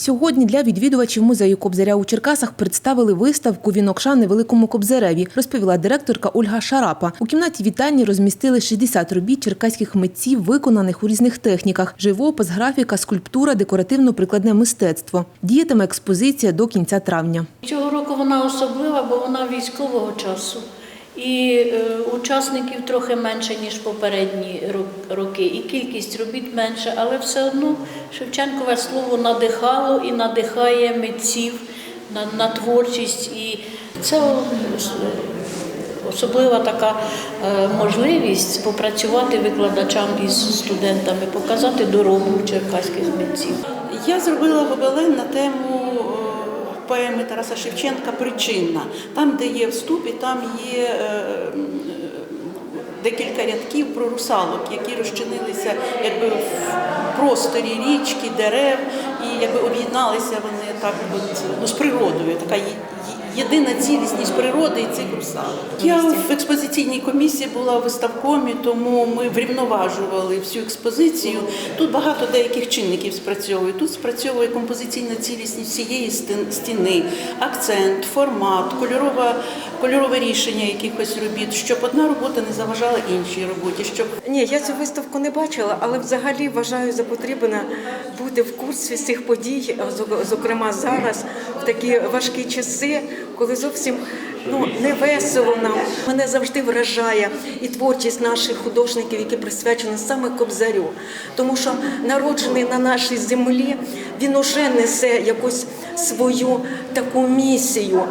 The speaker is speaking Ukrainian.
Сьогодні для відвідувачів музею Кобзаря у Черкасах представили виставку «Вінок шани Великому Кобзареві», розповіла директорка Ольга Шарапа. У кімнаті вітальні розмістили 60 робіт черкаських митців, виконаних у різних техніках: живопис, графіка, скульптура, декоративно-прикладне мистецтво. Діятиме експозиція до кінця травня. Цього року вона особлива, бо вона військового часу. І е, учасників трохи менше, ніж попередні роки, і кількість робіт менше, але все одно Шевченкове слово надихало і надихає митців на, на творчість. І це особлива така е, можливість попрацювати викладачам із студентами, показати доробу черкаських митців. Я зробила гобелен на тему е, поеми Тараса Шевченка Причинна. Там, де є вступ, і там є е, декілька рядків про русалок, які розчинилися якби в просторі річки, дерев, і якби об'єдналися вони так от, ну, з природою. Така єдина цілісність природи і цих русалок. Я в експозиційній комісії була в виставкомі, тому ми врівноважували всю експозицію. Тут багато деяких чинників спрацьовує. Тут спрацьовує композиційна цілісність всієї стіни, акцент, формат, кольорова, кольорове рішення якихось робіт, щоб одна робота не заважала іншій роботі, щоб Ні, я цю виставку не бачила, але взагалі вважаю за потрібне бути в курсі цих подій, а зокрема зараз, в такі важкі часи, коли зовсім ну не весело нам. Мене завжди вражає і творчість наших художників, які присвячені саме Кобзарю, тому що народжений на нашій землі, він уже несе якусь свою таку місію.